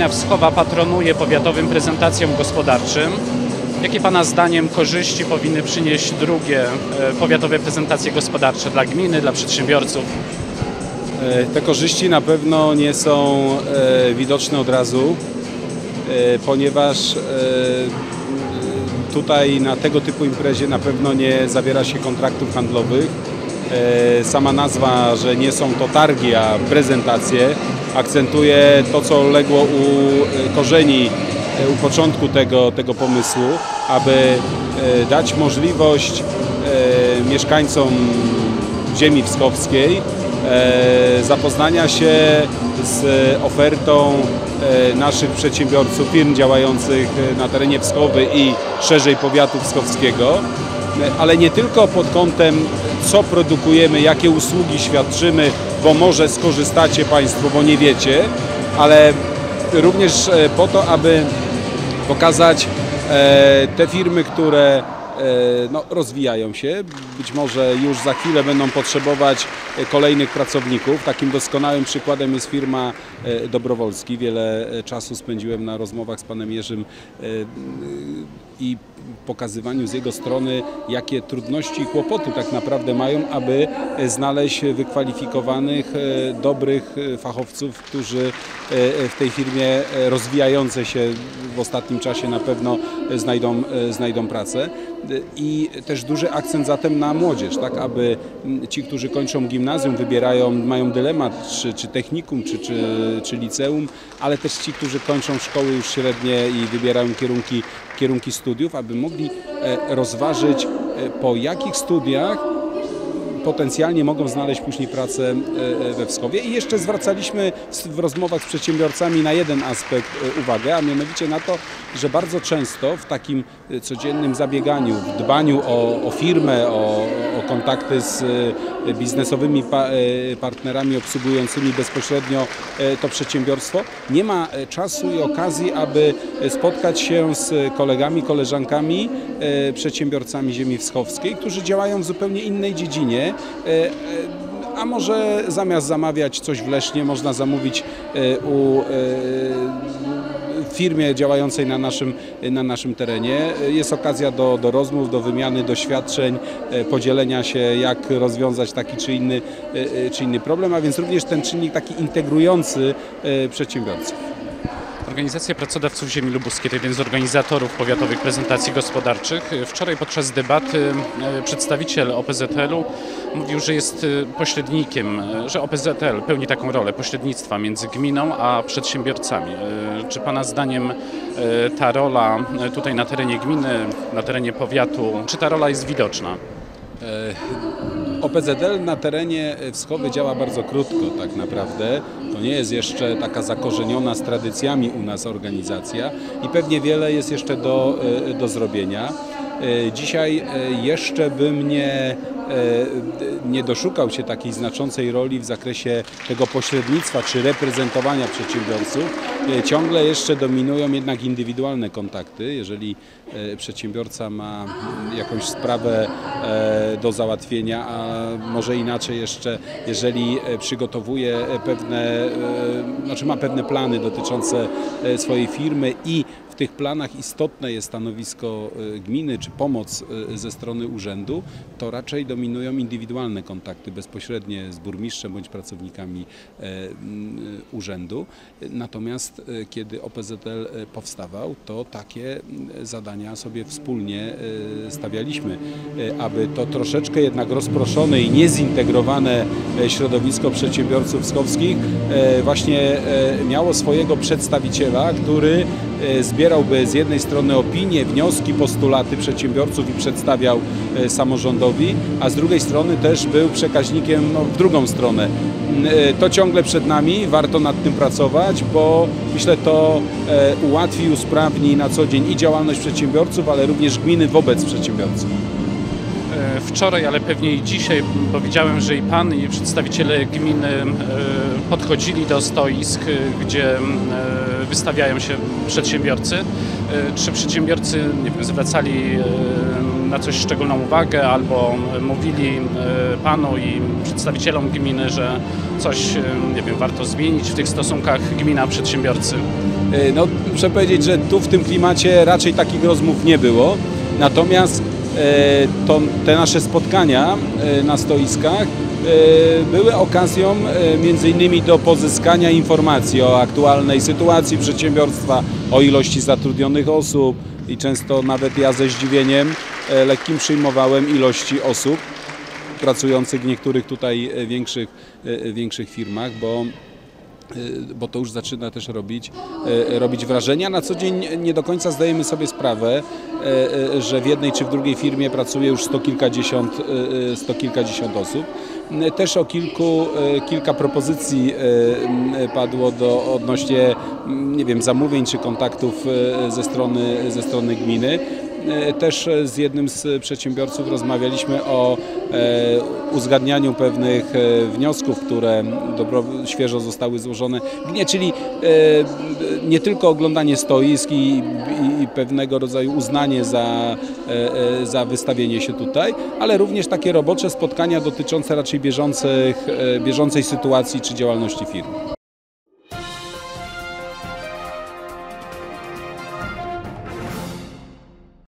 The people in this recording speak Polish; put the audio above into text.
Gmina Wschowa patronuje powiatowym prezentacjom gospodarczym. Jakie Pana zdaniem korzyści powinny przynieść drugie e, powiatowe prezentacje gospodarcze dla gminy, dla przedsiębiorców? E, Te korzyści na pewno nie są e, widoczne od razu, ponieważ tutaj na tego typu imprezie na pewno nie zawiera się kontraktów handlowych. E, Sama nazwa, że nie są to targi, a prezentacje, akcentuje to, co legło u e, korzeni, e, u początku tego, tego pomysłu, aby dać możliwość mieszkańcom ziemi wskowskiej zapoznania się z ofertą naszych przedsiębiorców, firm działających na terenie Wskowy i szerzej powiatu wskowskiego, ale nie tylko pod kątem co produkujemy, jakie usługi świadczymy, bo może skorzystacie Państwo, bo nie wiecie, ale również e, po to, aby pokazać e, te firmy, które no, rozwijają się. Być może już za chwilę będą potrzebować e, kolejnych pracowników. Takim doskonałym przykładem jest firma e, Dobrowolski. Wiele e, czasu spędziłem na rozmowach z panem Jerzym e, i pokazywaniu z jego strony, jakie trudności i kłopoty tak naprawdę mają, aby e, znaleźć wykwalifikowanych, e, dobrych e, fachowców, którzy e, w tej firmie e, rozwijającej się w ostatnim czasie na pewno e, znajdą, e, znajdą pracę. I też duży akcent zatem na młodzież, tak? Aby ci, którzy kończą gimnazjum, wybierają, mają dylemat, czy, czy technikum, czy, czy, czy liceum, ale też ci, którzy kończą szkoły już średnie i wybierają kierunki, kierunki studiów, aby mogli e, rozważyć e, po jakich studiach potencjalnie mogą znaleźć później pracę e, e, we Wskowie. I jeszcze zwracaliśmy w- rozmowach z przedsiębiorcami na jeden aspekt e, uwagę, a mianowicie na to, że bardzo często w takim codziennym zabieganiu, w dbaniu o, o firmę, o, o kontakty z biznesowymi pa, partnerami obsługującymi bezpośrednio to przedsiębiorstwo, nie ma czasu i okazji, aby spotkać się z kolegami, koleżankami, przedsiębiorcami ziemi wschowskiej, którzy działają w zupełnie innej dziedzinie. E, e, A może zamiast zamawiać coś w Lesznie, można zamówić e, u firmie działającej na naszym, na naszym terenie. Jest okazja do, do rozmów, do wymiany doświadczeń, podzielenia się, jak rozwiązać taki czy inny, czy inny problem, a więc również ten czynnik taki integrujący przedsiębiorców. Organizacja Pracodawców Ziemi Lubuskiej to jeden z organizatorów powiatowych prezentacji gospodarczych. Wczoraj podczas debaty e, przedstawiciel OPZL-u mówił, że jest e, pośrednikiem, e, że OPZL pełni taką rolę pośrednictwa między gminą a przedsiębiorcami. Czy Pana zdaniem ta rola tutaj na terenie gminy, na terenie powiatu, czy ta rola jest widoczna? OPZL na terenie Wschowy działa bardzo krótko tak naprawdę. To nie jest jeszcze taka zakorzeniona z tradycjami u nas organizacja i pewnie wiele jest jeszcze do, e, do zrobienia. E, Dzisiaj e, jeszcze bym nie, e, nie doszukał się takiej znaczącej roli w zakresie tego pośrednictwa czy reprezentowania przedsiębiorców. Ciągle jeszcze dominują jednak indywidualne kontakty. Jeżeli przedsiębiorca ma mm, jakąś sprawę do załatwienia, a może inaczej jeszcze, jeżeli przygotowuje pewne, znaczy ma pewne plany dotyczące swojej firmy i w tych planach istotne jest stanowisko gminy czy pomoc e, ze strony urzędu, to raczej dominują indywidualne kontakty bezpośrednie z burmistrzem bądź pracownikami e, urzędu. Natomiast e, kiedy OPZL e, powstawał, to takie zadania sobie wspólnie stawialiśmy, aby to troszeczkę jednak rozproszone i niezintegrowane środowisko przedsiębiorców skowskich właśnie miało swojego przedstawiciela, który zbierałby z jednej strony opinie, wnioski, postulaty przedsiębiorców i przedstawiał e, samorządowi, a z drugiej strony też był przekaźnikiem no, w drugą stronę. N- e, To ciągle przed nami, warto nad tym pracować, bo myślę to e, ułatwi, usprawni na co dzień i działalność przedsiębiorców, ale również gminy wobec przedsiębiorców. E, Wczoraj, ale pewnie i dzisiaj powiedziałem, że i Pan i przedstawiciele gminy e, podchodzili do stoisk, e, gdzie e, wystawiają się przedsiębiorcy. Czy przedsiębiorcy nie wiem, zwracali na coś szczególną uwagę albo mówili panu i przedstawicielom gminy, że coś nie wiem, warto zmienić w tych stosunkach gmina-przedsiębiorcy? No, muszę powiedzieć, że tu w tym klimacie raczej takich rozmów nie było. Natomiast to, te nasze spotkania e, na stoiskach e, były okazją e, między innymi do pozyskania informacji o aktualnej sytuacji przedsiębiorstwa, o ilości zatrudnionych osób i często nawet ja ze zdziwieniem e, lekkim przyjmowałem ilości osób pracujących w niektórych tutaj e, większych, e, większych firmach, bo bo to już zaczyna też robić, y, robić wrażenie. A Na co dzień nie do końca zdajemy sobie sprawę, y, y, że w jednej czy w drugiej firmie pracuje już sto kilkadziesiąt, y, y, sto kilkadziesiąt osób. Y, Też o kilku, y, kilka propozycji y, y, padło do, odnośnie mm, nie wiem, zamówień czy kontaktów y, ze strony, ze strony gminy. E, Też e, z jednym z przedsiębiorców rozmawialiśmy o e, uzgadnianiu pewnych wniosków, które dobro, świeżo zostały złożone gminie, czyli nie tylko oglądanie stoisk i, i, pewnego rodzaju uznanie za, za wystawienie się tutaj, ale również takie robocze spotkania dotyczące raczej bieżących, bieżącej sytuacji czy działalności firmy.